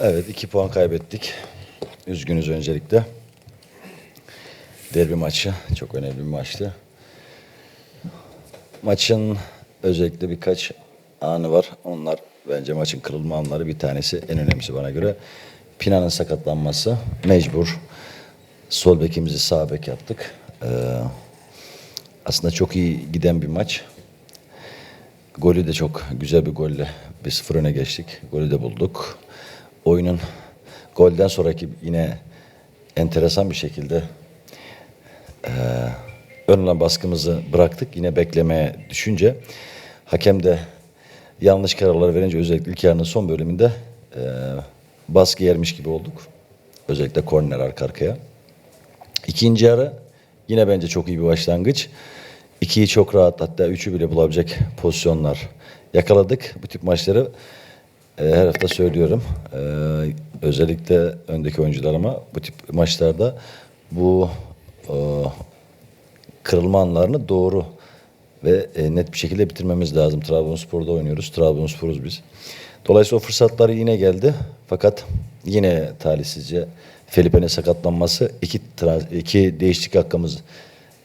Evet iki puan kaybettik. Üzgünüz öncelikle. Derbi maçı çok önemli bir maçtı. Maçın özellikle birkaç anı var. Onlar bence maçın kırılma anları bir tanesi en önemlisi bana göre. Pina'nın sakatlanması mecbur. Sol bekimizi sağ bek yaptık. Ee, aslında çok iyi giden bir maç. Golü de çok güzel bir golle 1-0 öne geçtik. Golü de bulduk. Oyunun golden sonraki yine enteresan bir şekilde eee ön alan baskımızı bıraktık. Yine beklemeye düşünce hakem de yanlış kararlar verince özellikle ilk yarının son bölümünde eee baskı yermiş gibi olduk. Özellikle korner arka arkaya. İkinci yarı yine bence çok iyi bir başlangıç. İkiyi çok rahat hatta üçü bile bulabilecek pozisyonlar yakaladık. Bu tip maçları e, her hafta söylüyorum. E, özellikle öndeki oyuncularıma bu tip maçlarda bu e, kırılma anlarını doğru ve e, net bir şekilde bitirmemiz lazım. Trabzonspor'da oynuyoruz. Trabzonspor'uz biz. Dolayısıyla o fırsatlar yine geldi. Fakat yine talihsizce Felipe'nin sakatlanması iki, iki değişiklik hakkımız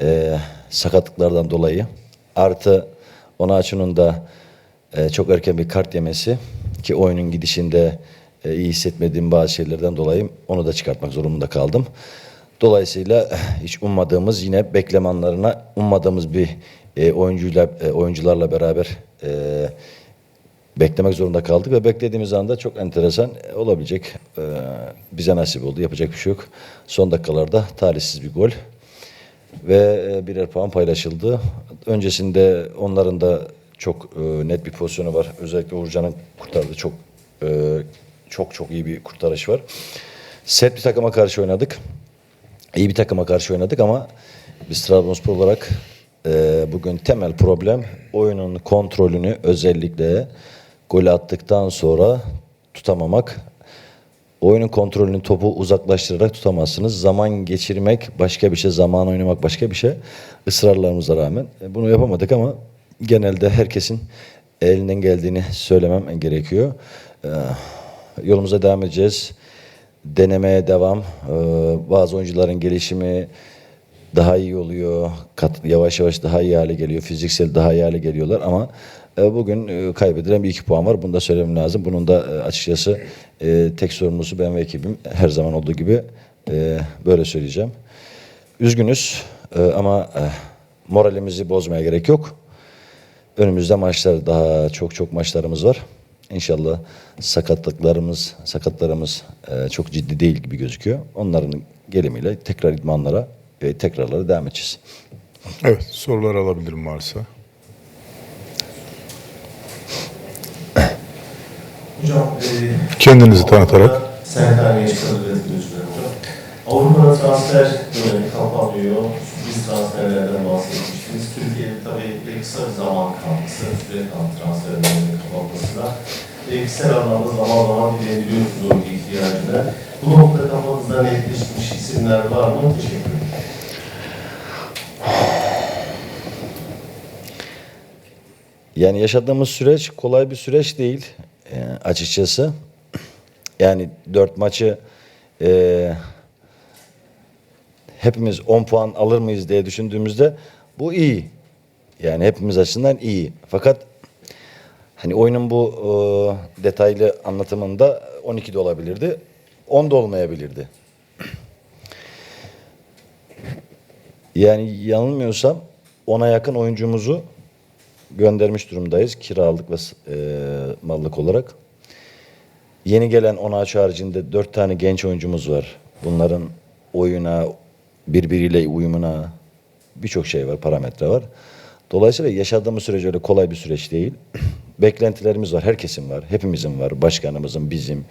e, sakatlıklardan dolayı artı Onaçu'nun da e, çok erken bir kart yemesi ki oyunun gidişinde e, iyi hissetmediğim bazı şeylerden dolayı onu da çıkartmak zorunda kaldım. Dolayısıyla eh, hiç ummadığımız yine beklemanlarına ummadığımız bir e, oyuncuyla e, oyuncularla beraber e, beklemek zorunda kaldık ve beklediğimiz anda çok enteresan olabilecek e, bize nasip oldu. Yapacak bir şey yok. Son dakikalarda talihsiz bir gol ve e, birer puan paylaşıldı. Öncesinde onların da çok e, net bir pozisyonu var. Özellikle Uğurcan'ın kurtardığı çok e, çok çok iyi bir kurtarış var. Sert bir takıma karşı oynadık. İyi bir takıma karşı oynadık ama biz Trabzonspor olarak e, bugün temel problem oyunun kontrolünü özellikle gol attıktan sonra tutamamak. Oyunun kontrolünü topu uzaklaştırarak tutamazsınız. Zaman geçirmek başka bir şey, zaman oynamak başka bir şey. Israrlarımıza rağmen e, bunu yapamadık ama genelde herkesin elinden geldiğini söylemem gerekiyor. Ee, yolumuza devam edeceğiz. Denemeye devam. Ee, bazı oyuncuların gelişimi daha iyi oluyor. Kat, yavaş yavaş daha iyi hale geliyor. Fiziksel daha iyi hale geliyorlar ama e, bugün e, kaybedilen bir iki puan var. Bunu da söylemem lazım. Bunun da e, açıkçası e, tek sorumlusu ben ve ekibim. Her zaman olduğu gibi e, böyle söyleyeceğim. Üzgünüz e, ama e, moralimizi bozmaya gerek yok. Önümüzde maçlar daha çok çok maçlarımız var. İnşallah sakatlıklarımız, sakatlarımız e, çok ciddi değil gibi gözüküyor. Onların gelimiyle tekrar idmanlara ve tekrarlara devam edeceğiz. Evet, sorular alabilirim varsa. Hocam, e, Kendinizi tanıtarak. Serkan Genç. Avrupa'da transfer dönemi kapanıyor. Sürpriz transferlerden bahsetmiştiniz. Türkiye'de tabii kısa bir zaman kaldı, kısa süre kaldı transfer döneminin kapanmasına. E, kişisel anlamda zaman zaman dilenebiliyorsunuz o ihtiyacına. Bu noktada kafanızda netleşmiş isimler var mı? Teşekkür. Yani yaşadığımız süreç kolay bir süreç değil e, açıkçası. Yani dört maçı e, hepimiz 10 puan alır mıyız diye düşündüğümüzde bu iyi. Yani hepimiz açısından iyi. Fakat hani oyunun bu e, detaylı anlatımında 12 de olabilirdi. 10 da olmayabilirdi. Yani yanılmıyorsam ona yakın oyuncumuzu göndermiş durumdayız kiralık ve e, mallık olarak. Yeni gelen Onaç haricinde dört tane genç oyuncumuz var. Bunların oyuna, birbiriyle uyumuna birçok şey var, parametre var. Dolayısıyla yaşadığımız süreç öyle kolay bir süreç değil. Beklentilerimiz var, herkesin var, hepimizin var. Başkanımızın, bizim,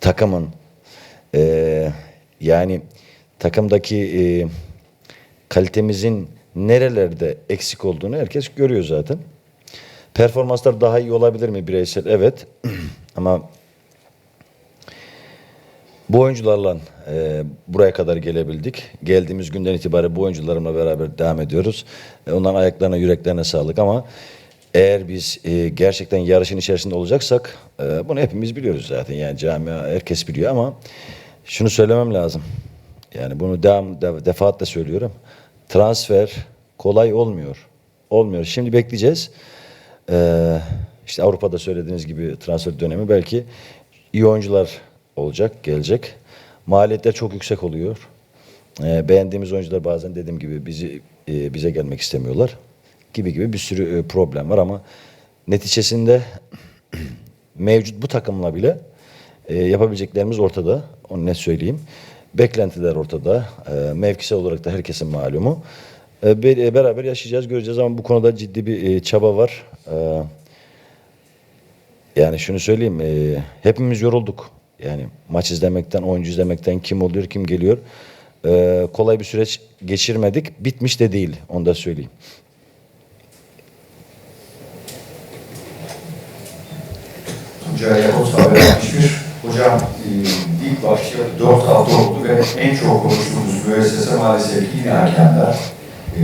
takımın. Ee, yani takımdaki e, kalitemizin nerelerde eksik olduğunu herkes görüyor zaten. Performanslar daha iyi olabilir mi bireysel? Evet. Ama bu oyuncularla e, buraya kadar gelebildik. Geldiğimiz günden itibaren bu oyuncularımla beraber devam ediyoruz. E, onların ayaklarına, yüreklerine sağlık ama eğer biz e, gerçekten yarışın içerisinde olacaksak e, bunu hepimiz biliyoruz zaten yani camia herkes biliyor ama şunu söylemem lazım. Yani bunu devam de, defaatle söylüyorum. Transfer kolay olmuyor. Olmuyor. Şimdi bekleyeceğiz. Ee, işte Avrupa'da söylediğiniz gibi transfer dönemi belki iyi oyuncular olacak, gelecek. Maliyetler çok yüksek oluyor. Ee, beğendiğimiz oyuncular bazen dediğim gibi bizi e, bize gelmek istemiyorlar gibi gibi bir sürü e, problem var ama neticesinde mevcut bu takımla bile e, yapabileceklerimiz ortada. Onu net söyleyeyim. Beklentiler ortada. E, mevkisel olarak da herkesin malumu. E, e, beraber yaşayacağız, göreceğiz ama bu konuda ciddi bir e, çaba var. E, yani şunu söyleyeyim, e, hepimiz yorulduk. Yani maç izlemekten, oyuncu izlemekten kim oluyor, kim geliyor. E, kolay bir süreç geçirmedik. Bitmiş de değil, onu da söyleyeyim. Yakut haber yapmıştır. Hocam e, ilk başta 4 hafta oldu ve en çok konuştuğumuz müessese maalesef yine hakemler. E,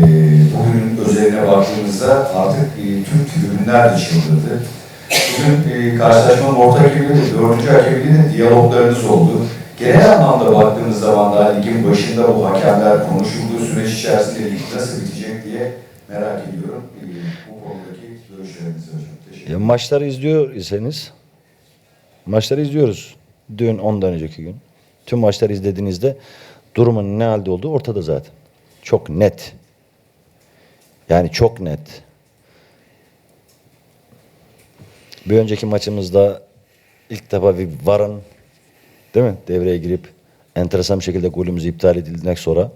bugünün özeline baktığımızda artık e, tüm tribünler de çıldırdı. Bugün e, karşılaşmanın orta hakemiyle de dördüncü hakemiyle de diyaloglarınız oldu. Genel anlamda baktığımız zaman da ligin başında bu hakemler konuşulduğu süreç içerisinde lig nasıl bitecek diye merak ediyorum. E, bu konudaki görüşlerinizi hocam. Teşekkür Ya maçları izliyor iseniz maçları izliyoruz. Dün ondan önceki gün. Tüm maçları izlediğinizde durumun ne halde olduğu ortada zaten. Çok net. Yani çok net. Bir önceki maçımızda ilk defa bir varın değil mi devreye girip enteresan bir şekilde golümüzü iptal edildikten sonra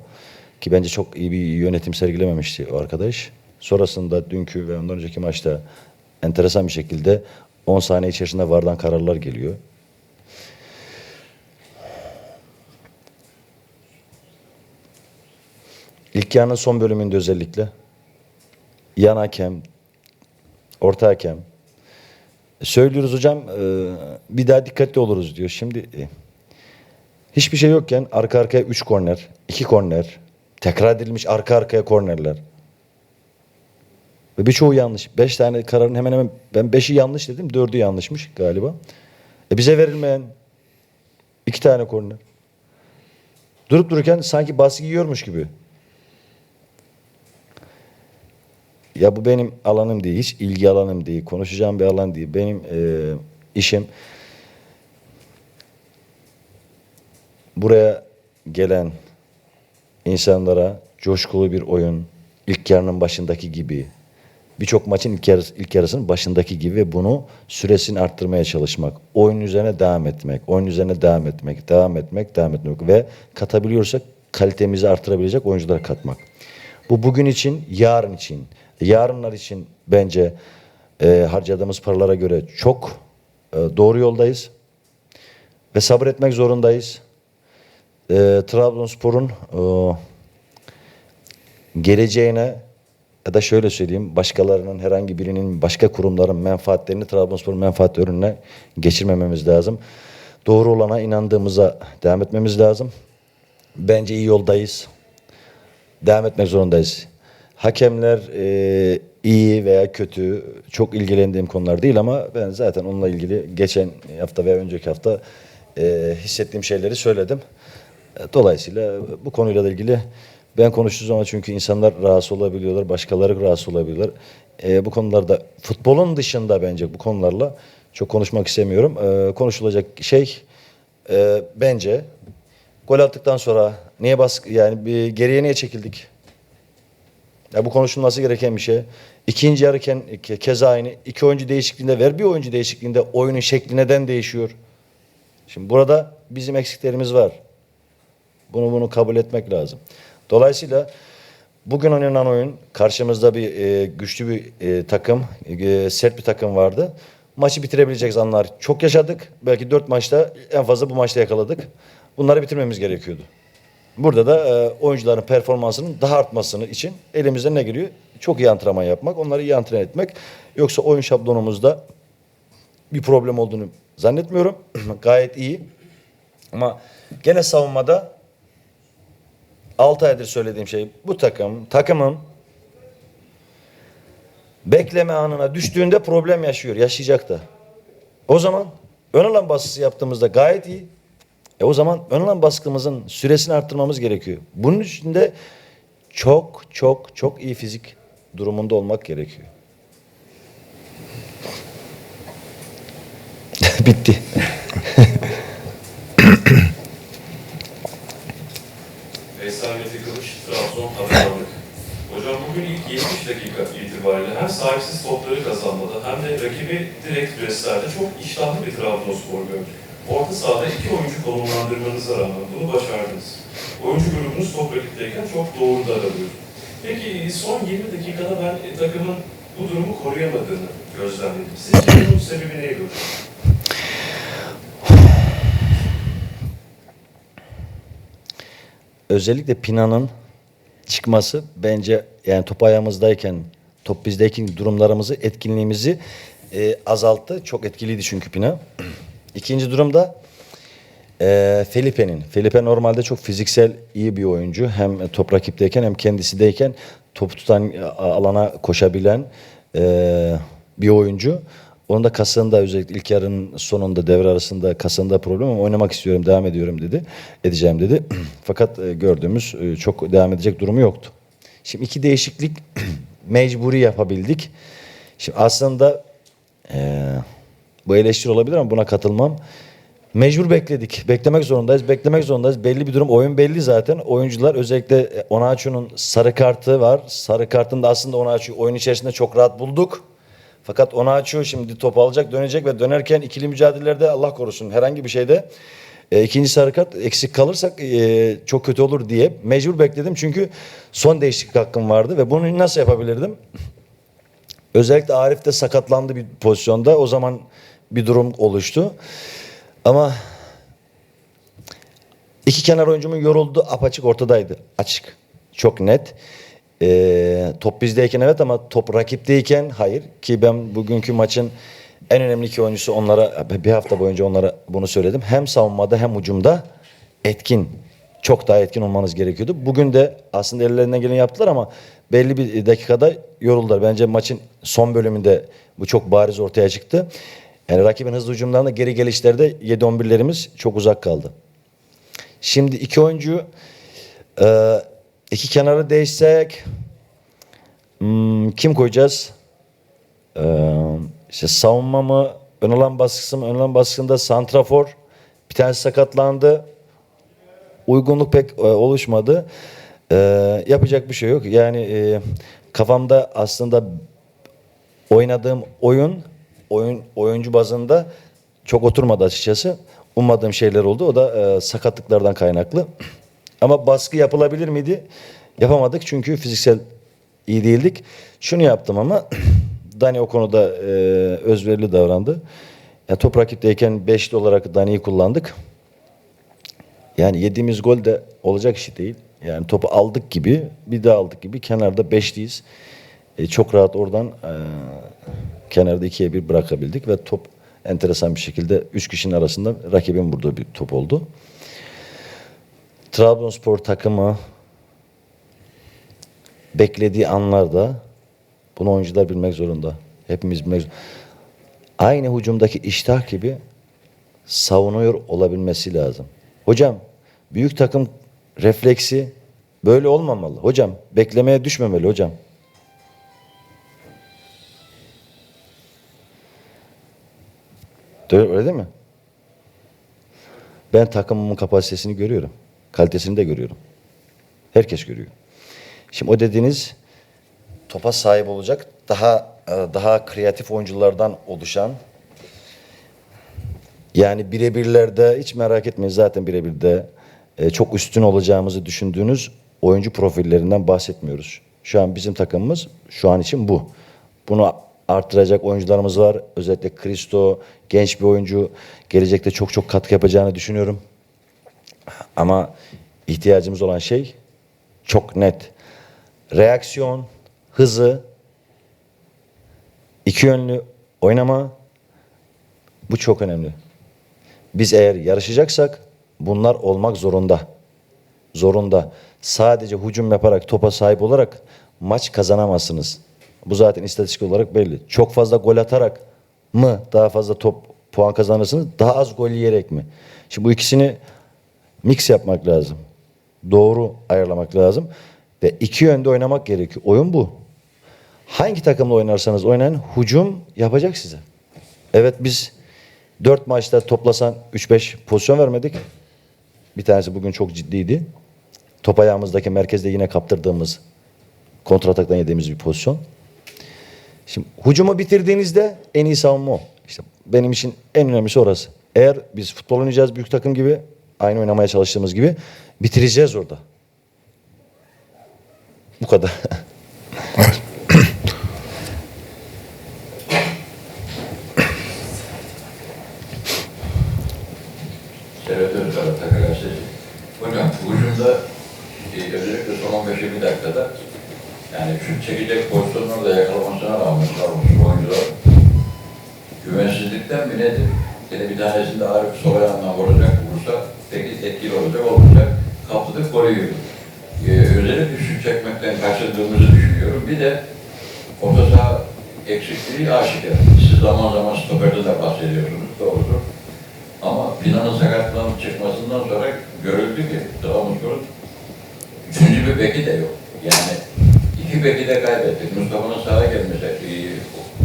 ki bence çok iyi bir yönetim sergilememişti o arkadaş. Sonrasında dünkü ve ondan önceki maçta enteresan bir şekilde 10 saniye içerisinde vardan kararlar geliyor. İlk yarının son bölümünde özellikle yan hakem, orta hakem söylüyoruz hocam e, bir daha dikkatli oluruz diyor. Şimdi e, hiçbir şey yokken arka arkaya 3 korner, 2 korner, tekrar edilmiş arka arkaya kornerler. Ve birçoğu yanlış. Beş tane kararın hemen hemen ben beşi yanlış dedim. Dördü yanlışmış galiba. E bize verilmeyen iki tane korner. Durup dururken sanki baskı yiyormuş gibi. Ya bu benim alanım değil. Hiç ilgi alanım değil. Konuşacağım bir alan değil. Benim e, işim buraya gelen insanlara coşkulu bir oyun, ilk yarının başındaki gibi, birçok maçın ilk, yarısı, ilk yarısının başındaki gibi ve bunu süresini arttırmaya çalışmak, oyun üzerine devam etmek, oyun üzerine devam etmek, devam etmek, devam etmek ve katabiliyorsak kalitemizi artırabilecek oyuncular katmak. Bu bugün için, yarın için, yarınlar için bence e, harcadığımız paralara göre çok e, doğru yoldayız ve sabretmek zorundayız. E, Trabzonspor'un e, geleceğine ya da şöyle söyleyeyim başkalarının herhangi birinin başka kurumların menfaatlerini Trabzonspor menfaat önüne geçirmememiz lazım. Doğru olana inandığımıza devam etmemiz lazım. Bence iyi yoldayız. Devam etmek zorundayız. Hakemler e, iyi veya kötü çok ilgilendiğim konular değil ama ben zaten onunla ilgili geçen hafta veya önceki hafta e, hissettiğim şeyleri söyledim. E, Dolayısıyla bu konuyla da ilgili ben konuştuğum zaman çünkü insanlar rahatsız olabiliyorlar, başkaları rahatsız olabiliyorlar. E, bu konularda futbolun dışında bence bu konularla çok konuşmak istemiyorum. E, konuşulacak şey e, bence gol attıktan sonra niye baskı yani bir geriye niye çekildik? Ya bu konuşulması gereken bir şey. İkinci yarıken ke- keza aynı. İki oyuncu değişikliğinde ver bir oyuncu değişikliğinde oyunun şekli neden değişiyor? Şimdi burada bizim eksiklerimiz var. Bunu bunu kabul etmek lazım. Dolayısıyla bugün oynanan oyun karşımızda bir e, güçlü bir e, takım, e, sert bir takım vardı. Maçı bitirebilecek anlar çok yaşadık. Belki dört maçta en fazla bu maçta yakaladık. Bunları bitirmemiz gerekiyordu. Burada da e, oyuncuların performansının daha artmasını için elimizden ne geliyor? Çok iyi antrenman yapmak, onları iyi antren etmek. Yoksa oyun şablonumuzda bir problem olduğunu zannetmiyorum. Gayet iyi. Ama gene savunmada 6 aydır söylediğim şey bu takım, takımın bekleme anına düştüğünde problem yaşıyor, yaşayacak da. O zaman ön alan baskısı yaptığımızda gayet iyi. E o zaman ön alan baskımızın süresini arttırmamız gerekiyor. Bunun için de çok çok çok iyi fizik durumunda olmak gerekiyor. Bitti. Veysel Mete Kılıç, Trabzon Haberlik. Hocam bugün ilk 70 dakika itibariyle hem sahipsiz topları kazanmada hem de rakibi direkt preslerde çok iştahlı bir Trabzonspor gördük. Orta sahada iki oyuncu konumlandırmanıza rağmen bunu başardınız. Oyuncu grubunuz top rakipteyken çok doğru davranıyor. Peki son 20 dakikada ben e, takımın bu durumu koruyamadığını gözlemledim. Sizce bunun sebebi neydi özellikle Pina'nın çıkması bence yani top ayağımızdayken, top bizdeyken durumlarımızı, etkinliğimizi e, azalttı. Çok etkiliydi çünkü Pina. İkinci durumda e, Felipe'nin. Felipe normalde çok fiziksel iyi bir oyuncu. Hem top rakipteyken hem kendisideyken top tutan e, alana koşabilen e, bir oyuncu. Onun da kasında özellikle ilk yarının sonunda devre arasında kasında problem ama oynamak istiyorum devam ediyorum dedi. Edeceğim dedi. Fakat e, gördüğümüz e, çok devam edecek durumu yoktu. Şimdi iki değişiklik mecburi yapabildik. Şimdi aslında e, bu eleştiri olabilir ama buna katılmam. Mecbur bekledik. Beklemek zorundayız. Beklemek zorundayız. Belli bir durum. Oyun belli zaten. Oyuncular özellikle e, Onaçu'nun sarı kartı var. Sarı kartın da aslında Onaçu'yu oyun içerisinde çok rahat bulduk. Fakat Onaçu şimdi top alacak, dönecek ve dönerken ikili mücadelelerde Allah korusun herhangi bir şeyde e, ikinci sarı kart eksik kalırsak e, çok kötü olur diye mecbur bekledim. Çünkü son değişiklik hakkım vardı ve bunu nasıl yapabilirdim? Özellikle Arif de sakatlandı bir pozisyonda. O zaman bir durum oluştu. Ama iki kenar oyuncumun yoruldu apaçık ortadaydı. Açık. Çok net. Ee, top bizdeyken evet ama top rakipteyken hayır. Ki ben bugünkü maçın en önemli iki oyuncusu onlara bir hafta boyunca onlara bunu söyledim. Hem savunmada hem hücumda etkin. Çok daha etkin olmanız gerekiyordu. Bugün de aslında ellerinden geleni yaptılar ama belli bir dakikada yoruldular. Bence maçın son bölümünde bu çok bariz ortaya çıktı. Yani rakibin hızlı hücumlarında geri gelişlerde 7-11'lerimiz çok uzak kaldı. Şimdi iki oyuncu e, iki kenarı değişsek hmm, kim koyacağız? E, savunma mı? Ön alan baskısı mı? Ön alan baskısında santrafor. Bir tanesi sakatlandı. Uygunluk pek e, oluşmadı. E, yapacak bir şey yok. Yani kafamda aslında oynadığım oyun oyun oyuncu bazında çok oturmadı açıkçası. Ummadığım şeyler oldu. O da e, sakatlıklardan kaynaklı. Ama baskı yapılabilir miydi? Yapamadık çünkü fiziksel iyi değildik. Şunu yaptım ama Dani o konuda e, özverili davrandı. Ya top rakipteyken beşli olarak Dani'yi kullandık. Yani yediğimiz gol de olacak işi değil. Yani topu aldık gibi, bir daha aldık gibi kenarda beşliyiz. E, çok rahat oradan e, kenarda ikiye bir bırakabildik ve top enteresan bir şekilde üç kişinin arasında rakibin burada bir top oldu. Trabzonspor takımı beklediği anlarda bunu oyuncular bilmek zorunda. Hepimiz bilmek zorunda. Aynı hücumdaki iştah gibi savunuyor olabilmesi lazım. Hocam büyük takım refleksi böyle olmamalı. Hocam beklemeye düşmemeli hocam. Öyle öyle değil mi? Ben takımımın kapasitesini görüyorum. Kalitesini de görüyorum. Herkes görüyor. Şimdi o dediğiniz topa sahip olacak daha e, daha kreatif oyunculardan oluşan yani birebirlerde hiç merak etmeyin zaten birebirde e, çok üstün olacağımızı düşündüğünüz oyuncu profillerinden bahsetmiyoruz. Şu an bizim takımımız şu an için bu. Bunu arttıracak oyuncularımız var. Özellikle Kristo genç bir oyuncu. Gelecekte çok çok katkı yapacağını düşünüyorum. Ama ihtiyacımız olan şey çok net. Reaksiyon, hızı, iki yönlü oynama bu çok önemli. Biz eğer yarışacaksak bunlar olmak zorunda. Zorunda. Sadece hücum yaparak topa sahip olarak maç kazanamazsınız. Bu zaten istatistik olarak belli. Çok fazla gol atarak mı daha fazla top puan kazanırsınız, daha az gol yiyerek mi? Şimdi bu ikisini mix yapmak lazım. Doğru ayarlamak lazım. Ve iki yönde oynamak gerekiyor. Oyun bu. Hangi takımla oynarsanız oynayın hücum yapacak size. Evet biz dört maçta toplasan 3-5 pozisyon vermedik. Bir tanesi bugün çok ciddiydi. Top ayağımızdaki merkezde yine kaptırdığımız kontrataktan yediğimiz bir pozisyon. Şimdi hücumu bitirdiğinizde en iyi savunma o. İşte benim için en önemlisi orası. Eğer biz futbol oynayacağız büyük takım gibi, aynı oynamaya çalıştığımız gibi bitireceğiz orada. Bu kadar. Servet Özkar'a takar gazeteci. Hocam ucunda e, özellikle son 15-20 dakikada yani şu çekecek pozisyonları da yakalamasına rağmen sarılmış oyuncular güvensizlikten mi nedir? Yine bir tanesinde Arif sol ayağından vuracak, vursa peki etkili olacak, olmayacak. Kaptıdık, golü yiyoruz. Ee, özellikle şut çekmekten kaçırdığımızı düşünüyorum. Bir de orta saha eksikliği aşikar. Siz zaman zaman stoperde de bahsediyorsunuz, doğrudur. Ama Pina'nın sakatlanıp çıkmasından sonra görüldü ki Trabzonspor'un üçüncü bir beki de yok. Yani iki beki de kaybettik. Mustafa'nın sağa gelmesi e,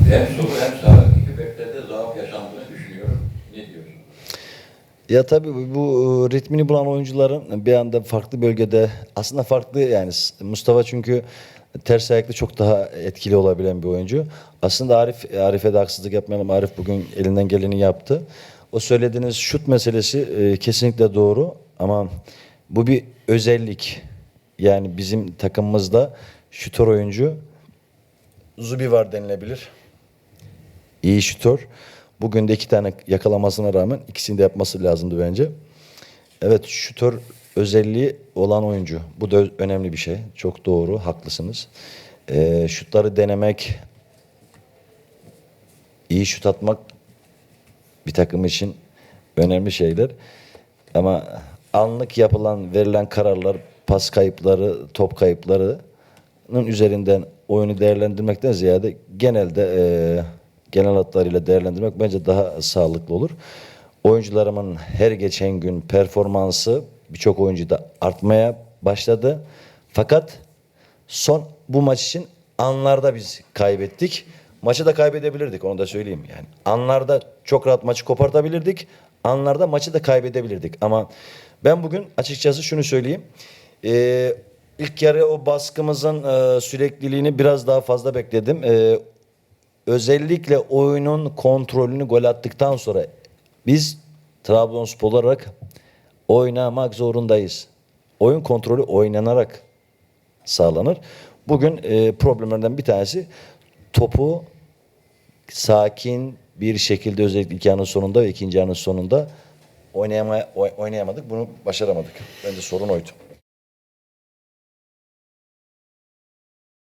hem solu hem sağ iki bekte de zaaf yaşandığını düşünüyorum. Ne diyorsun? Ya tabii bu- e, ritmini bulan oyuncuların bir anda farklı bölgede aslında farklı yani Mustafa çünkü ters ayaklı çok daha etkili olabilen bir oyuncu. Aslında Arif Arif'e de haksızlık yapmayalım. Arif bugün elinden geleni yaptı. O söylediğiniz şut meselesi e, kesinlikle doğru ama bu bir özellik. Yani bizim takımımızda şutör oyuncu Zubi var denilebilir iyi şutör. Bugün de iki tane yakalamasına rağmen ikisini de yapması lazımdı bence. Evet şutör özelliği olan oyuncu. Bu da önemli bir şey. Çok doğru, haklısınız. Ee, şutları denemek, iyi şut atmak bir takım için önemli şeyler. Ama anlık yapılan, verilen kararlar, pas kayıpları, top kayıplarının üzerinden oyunu değerlendirmekten ziyade genelde eee genel hatlarıyla değerlendirmek bence daha sağlıklı olur. Oyuncularımın her geçen gün performansı birçok oyuncuda artmaya başladı. Fakat son bu maç için anlarda biz kaybettik. Maçı da kaybedebilirdik onu da söyleyeyim yani. Anlarda çok rahat maçı kopartabilirdik. Anlarda maçı da kaybedebilirdik. Ama ben bugün açıkçası şunu söyleyeyim. Ee, ilk yarı o baskımızın e, sürekliliğini biraz daha fazla bekledim. Ee, özellikle oyunun kontrolünü gol attıktan sonra biz Trabzonspor olarak oynamak zorundayız. Oyun kontrolü oynanarak sağlanır. Bugün e, problemlerden bir tanesi topu sakin bir şekilde özellikle ilk yarının sonunda ve ikinci yarının sonunda oynayama, oy- oynayamadık. Bunu başaramadık. Bence sorun oydu.